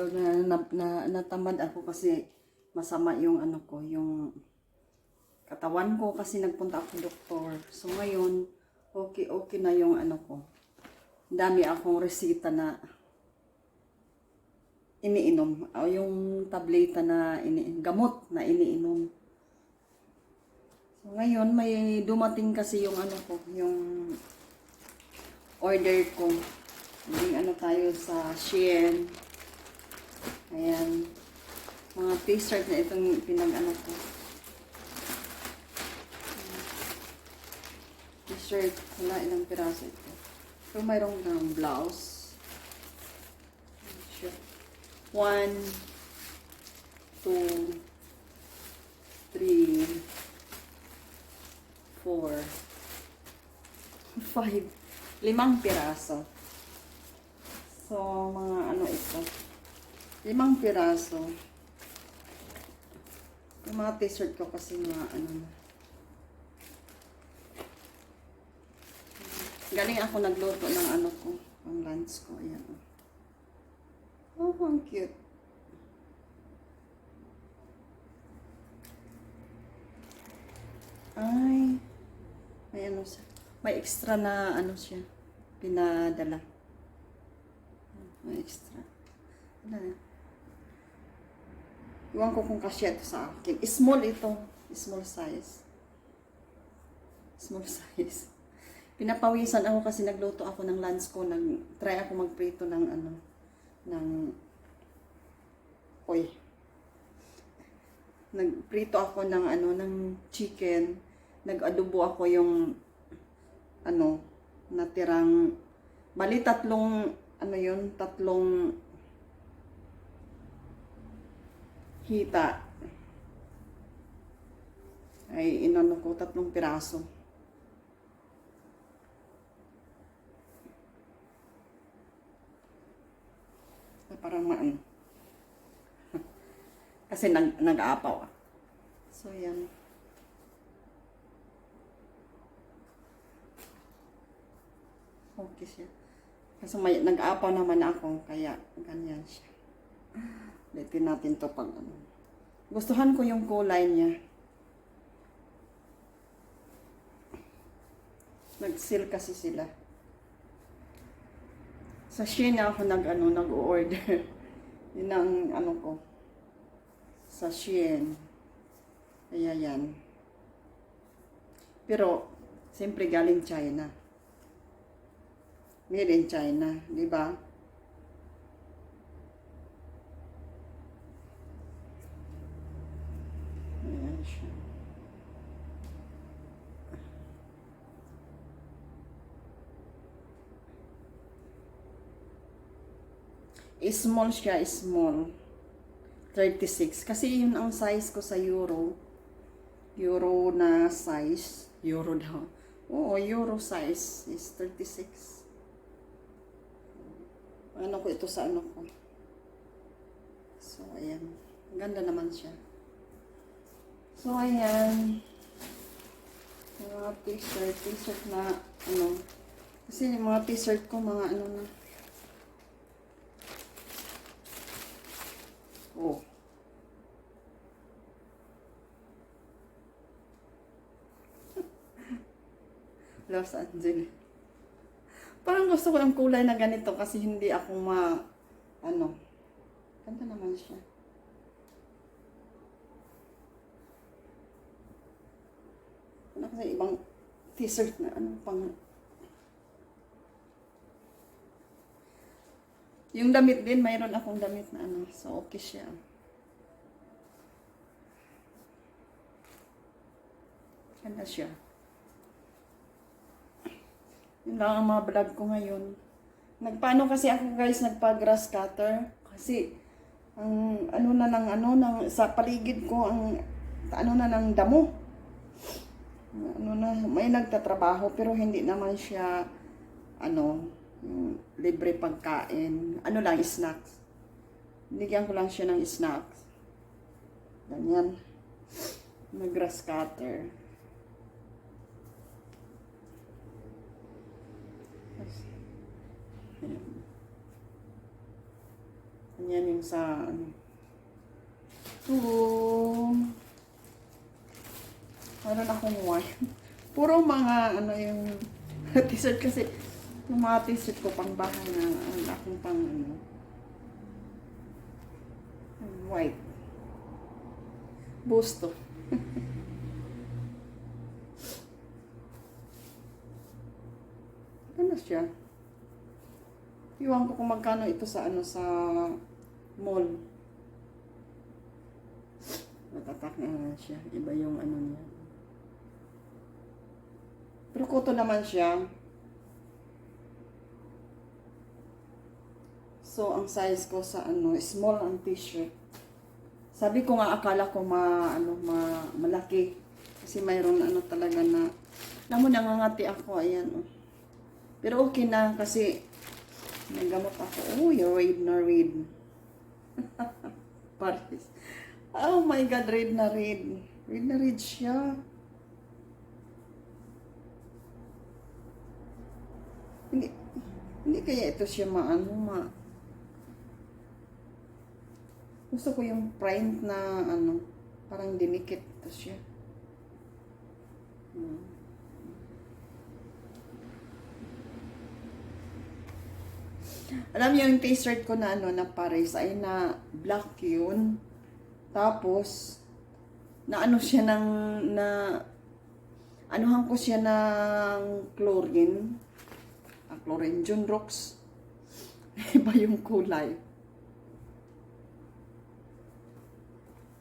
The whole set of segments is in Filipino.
So, na, na, na, natamad ako kasi masama yung ano ko, yung katawan ko kasi nagpunta ako doktor. So ngayon, okay, okay na yung ano ko. Dami akong resita na iniinom. O yung tableta na ini gamot na iniinom. So ngayon, may dumating kasi yung ano ko, yung order ko. Yung ano tayo sa Shein. Ayan. Mga t-shirt na itong pinag-ano ko. T-shirt. Wala ilang piraso ito. So, mayroong ng blouse. Shirt. One, two, three, four, five, limang piraso. So, mga ano ito. Limang piraso. Yung mga t-shirt ko kasi mga ano. Galing ako nagluto ng ano ko, ang lunch ko. Ayan. Oh, ang cute. Ay, may ano siya. May extra na ano siya. Pinadala. May extra. Ano. Iwan ko kung kasya ito sa akin. Small ito. Small size. Small size. Pinapawisan ako kasi nagluto ako ng lunch ko. Nag, try ako magprito ng ano, ng, oy, nagprito ako ng ano, ng chicken. Nag-adobo ako yung, ano, natirang, bali tatlong, ano yun, tatlong hita. Ay, inano ko, tatlong piraso. Parang maan. Kasi nag, nag-aapaw ah. So, yan. Okay siya. Kasi may, nag-aapaw naman ako, kaya ganyan siya. Ulitin natin to pag ano. Gustuhan ko yung kulay niya. Nag-seal kasi sila. Sa Shein ako nag ano, nag-order. Yun ang ano ko. Sa Shein. Kaya yan. Pero, siyempre galing China. Made in China, di ba? Ayan siya. Small siya, small. 36. Kasi yun ang size ko sa Euro. Euro na size. Euro daw. Oo, Euro size is 36. Ano ko ito sa ano ko. So, ayan. Ganda naman siya. So, ayan. Mga t-shirt. T-shirt na, ano. Kasi yung mga t-shirt ko, mga ano na. Oh. Los Angeles. Parang gusto ko ng kulay na ganito kasi hindi ako ma... Ano. Ganda naman siya. Ano kasi ibang t-shirt na ano pang... Yung damit din, mayroon akong damit na ano. So, okay siya. Ganda siya. Yun lang ang mga vlog ko ngayon. Nagpaano kasi ako guys, nagpa-grass cutter. Kasi, ang ano na ng ano, ng, sa paligid ko, ang ano na ng damo. Ano na, may nagtatrabaho pero hindi naman siya ano, libre pagkain. Ano lang, snacks. Binigyan ko lang siya ng snacks. Ganyan. Nag-grass cutter. Ayan. Yan yung sa ano. So, meron akong wine. Puro mga ano yung t-shirt kasi yung mga t-shirt ko pang bahay na ang akong pang ano white. Busto. ano siya? Iwan ko kung magkano ito sa ano sa mall. Matatak na siya. Iba yung ano niya. Pero kuto naman siya. So, ang size ko sa ano, small ang t-shirt. Sabi ko nga akala ko ma, ano, ma, malaki. Kasi mayroon ano talaga na, alam mo, nangangati ako, ayan. Oh. Pero okay na kasi nagamot ako. Oh, you're raid na raid. Paris. Oh my God, raid na raid. Raid na raid siya. Hindi, hindi kaya ito siya maano, ma... Gusto ko yung print na ano, parang dinikit ito siya. Hmm. Alam niyo yung t-shirt ko na ano na Paris ay na black yun. Tapos na ano siya ng na anuhan ko siya ng chlorine. Ah, chlorine Rocks. Iba yung kulay.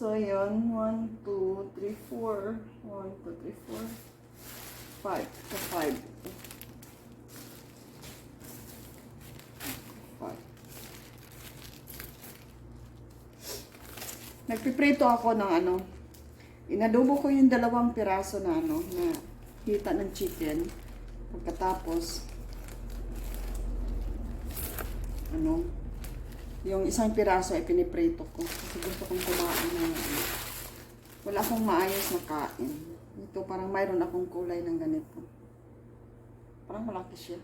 So, yun. 1, 2, 3, 4. 1, 2, 3, 4. 5. So, 5. 5. Nagpiprito ako ng ano. Inadobo ko yung dalawang piraso na ano, na hita ng chicken. Pagkatapos, ano, yung isang piraso ay piniprito ko. Kasi gusto kong kumain ng ano. Wala akong maayos na kain. Ito parang mayroon akong kulay ng ganito. Parang malaki siya.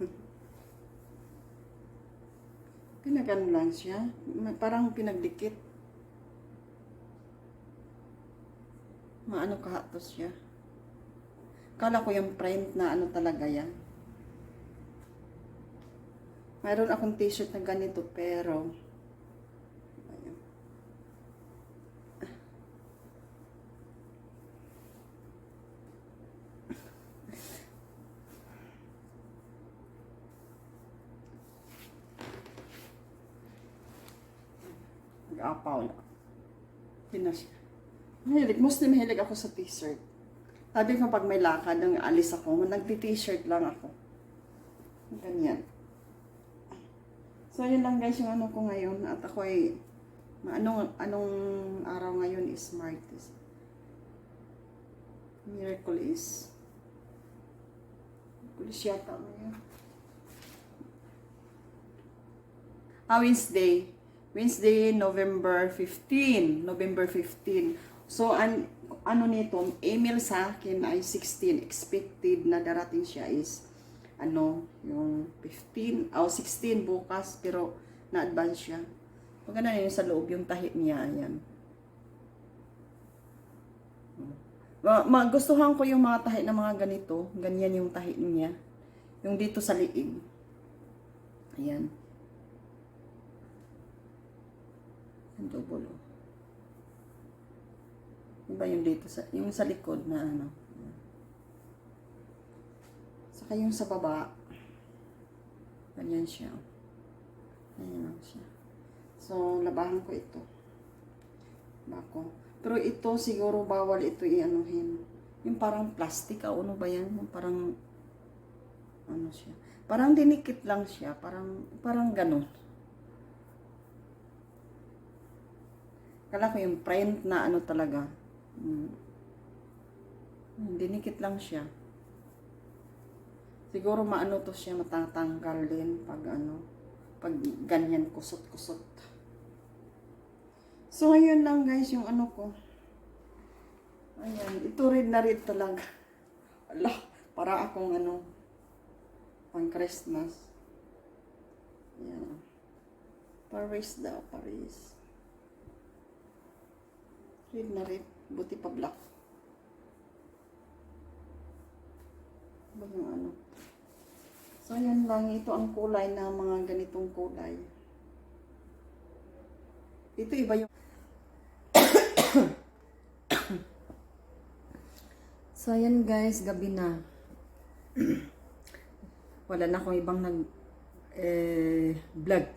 Pinagano lang siya. Parang pinagdikit. Maano kahatos siya. Kala ko yung print na ano talaga yan. Mayroon akong t-shirt na ganito pero ayun. Nag-apaw na. Pinas. Mahilig. Muslim mahilig ako sa t-shirt. Sabi ko pag may lakad, nang alis ako, nagti-t-shirt lang ako. Ganyan. So, yun lang guys yung ano ko ngayon. At ako ay, anong, anong araw ngayon is Martes. Miracle is? Miracle yata ngayon. Ah, Wednesday. Wednesday, November 15. November 15. So, an, ano nito, email sa akin ay 16. Expected na darating siya is ano, yung 15, o 16 bukas, pero na-advance siya. Maganda yun sa loob yung tahi niya, ayan. Ma magustuhan ko yung mga tahi na mga ganito, ganyan yung tahi niya. Yung dito sa liig. Ayan. Ang double, oh. Iba yung dito sa, yung sa likod na ano. Saka yung sa baba, ganyan siya. Ganyan siya. So, labahan ko ito. Bako. Pero ito, siguro bawal ito i-anuhin. Yung parang plastic, ah, ano ba yan? Yung parang, ano siya. Parang dinikit lang siya. Parang, parang ganun. Kala ko yung print na ano talaga. Hmm. Dinikit lang siya. Siguro maano to siya matatanggal din pag ano, pag ganyan kusot-kusot. So, ayun lang guys yung ano ko. Ayan, ito rin na rin talaga. Ala, para akong ano, pang Christmas. Ayan. Paris daw, Paris. Red na red. Buti pa black. Ba yung ano? So, yan lang. Ito ang kulay na mga ganitong kulay. Ito iba yung... so, ayan guys. Gabi na. Wala na akong ibang nag... Eh, vlog.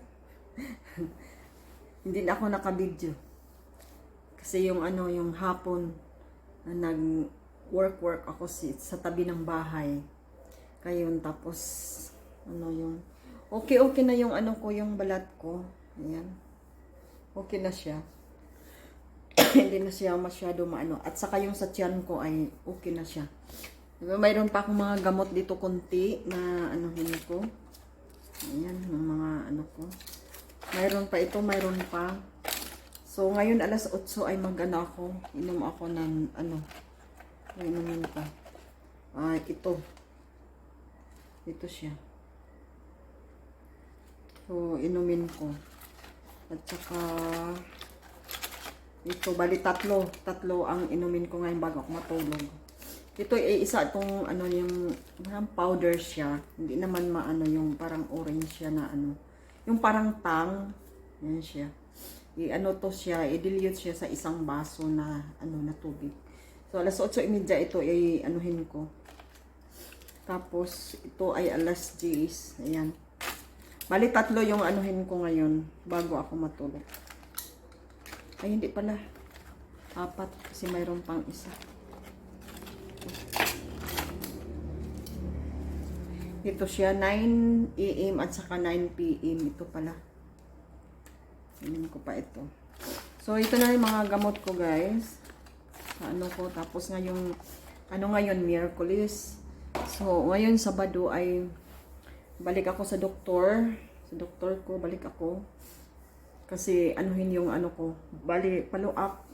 Hindi na ako nakabidyo. Kasi yung ano, yung hapon, na nag work work ako si, sa tabi ng bahay. Kayon, tapos, ano yung, okay, okay na yung ano ko, yung balat ko. Ayan. Okay na siya. Hindi na siya masyado maano. At saka yung sa tiyan ko ay okay na siya. Mayroon pa akong mga gamot dito konti na ano ko. Ayan, yung mga ano ko. Mayroon pa ito, mayroon pa. So, ngayon alas 8 ay mag-ano ako. Inom ako ng ano. Inumin ko. Ah, ito. Ito siya. So, inumin ko. At saka, ito, bali tatlo. Tatlo ang inumin ko ngayon bago ako matulog. Ito ay isa itong ano yung parang powder siya. Hindi naman maano yung parang orange siya na ano. Yung parang tang. Yan siya. I-ano to siya, i-dilute siya sa isang baso na ano na tubig. So alas 8.30 ito ay anuhin ko. Tapos ito ay alas 10. Ayan. Bali tatlo yung anuhin ko ngayon bago ako matulog. Ay hindi pala. Apat kasi mayroon pang isa. Ito siya, 9 a.m. at saka 9 p.m. Ito pala. Tingnan ko pa ito. So, ito na yung mga gamot ko, guys. Sa ano ko. Tapos ngayong, ano ngayon, Miyerkules. So, ngayon, Sabado ay balik ako sa doktor. Sa doktor ko, balik ako. Kasi, anuhin yung ano ko. Bali, follow up,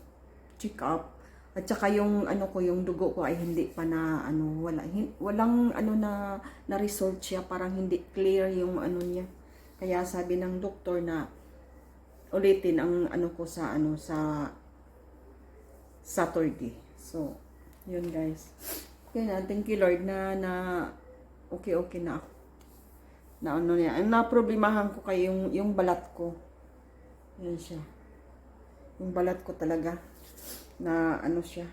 check up. At saka yung ano ko, yung dugo ko ay hindi pa na ano, wala hin, walang ano na na result siya, parang hindi clear yung ano niya. Kaya sabi ng doktor na ulitin ang ano ko sa ano sa Saturday. So, yun guys. Okay na, thank you Lord na na okay okay na ako. Na ano niya, ang naproblemahan ko kay yung yung balat ko. Yan siya. Yung balat ko talaga na ano siya.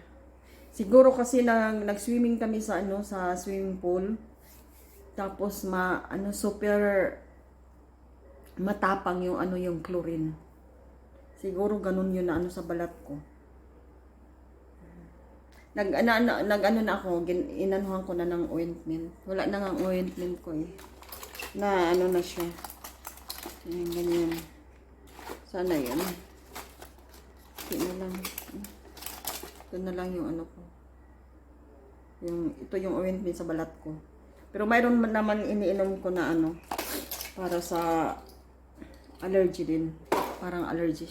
Siguro kasi nag nag-swimming kami sa ano sa swimming pool. Tapos ma ano super matapang yung ano yung chlorine. Siguro ganun yun na ano sa balat ko. Nag ano, ano, nag ano na ako, gin, inanuhan ko na ng ointment. Wala na nga ointment ko eh. Na ano na siya. Ganyan, ganyan. Sana yan. Hindi na lang. Ito na lang yung ano ko. Yung, ito yung ointment sa balat ko. Pero mayroon man naman iniinom ko na ano. Para sa allergy din. Parang allergy.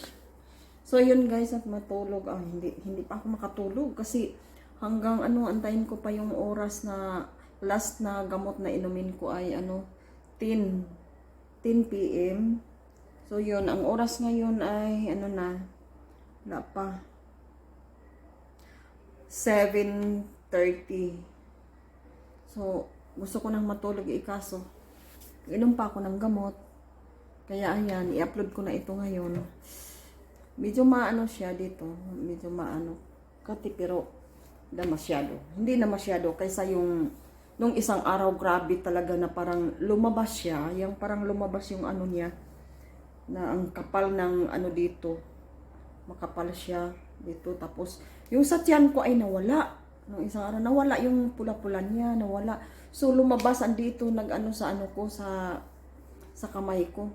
So yun guys at matulog. Ah, hindi, hindi pa ako makatulog kasi hanggang ano antayin ko pa yung oras na last na gamot na inumin ko ay ano 10 10 p.m. So yun, ang oras ngayon ay ano na wala pa 7.30 So, gusto ko nang matulog eh, kaso inom pa ako ng gamot. Kaya ayan, i-upload ko na ito ngayon. Medyo maano siya dito. Medyo maano. Kati pero na masyado. Hindi na masyado. Kaysa yung nung isang araw grabe talaga na parang lumabas siya. Yung parang lumabas yung ano niya. Na ang kapal ng ano dito. Makapal siya dito. Tapos yung sa tiyan ko ay nawala. Nung isang araw, nawala yung pula-pula niya, nawala. So, lumabas andito, nag-ano sa ano ko, sa sa kamay ko.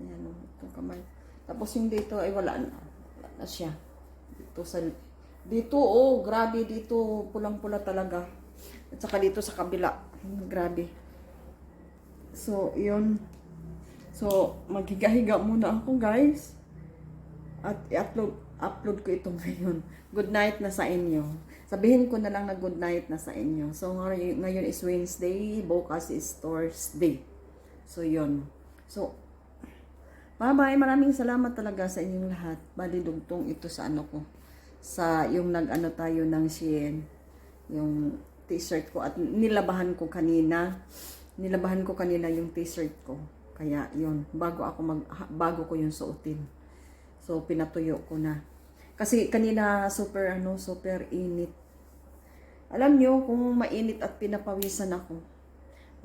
Ayan, itong kamay. Tapos yung dito ay wala na. Wala na siya. Dito sa, dito, oh, grabe dito, pulang-pula talaga. At saka dito sa kabila, hmm, grabe. So, yun. So, maghiga-higa muna ako, guys. At i-upload upload ko ito ngayon. Good night na sa inyo. Sabihin ko na lang na good night na sa inyo. So, ngayon, is Wednesday, bukas is Thursday. So, yun. So, Bye-bye. Maraming salamat talaga sa inyong lahat. Bali dugtong ito sa ano ko. Sa yung nag-ano tayo ng Shein. Yung t-shirt ko. At nilabahan ko kanina. Nilabahan ko kanina yung t-shirt ko. Kaya yun. Bago ako mag, bago ko yung suotin. So pinatuyo ko na. Kasi kanina super ano, super init. Alam nyo, kung mainit at pinapawisan ako,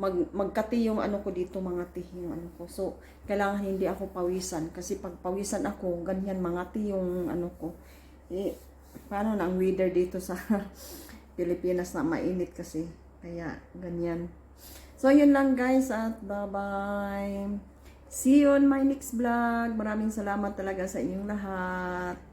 mag magkati yung ano ko dito mga ti yung ano ko. So, kailangan hindi ako pawisan kasi pag pawisan ako, ganyan mga ti yung ano ko. Eh, paano na ang weather dito sa Pilipinas na mainit kasi. Kaya, ganyan. So, yun lang guys at bye-bye. See you on my next vlog. Maraming salamat talaga sa inyong lahat.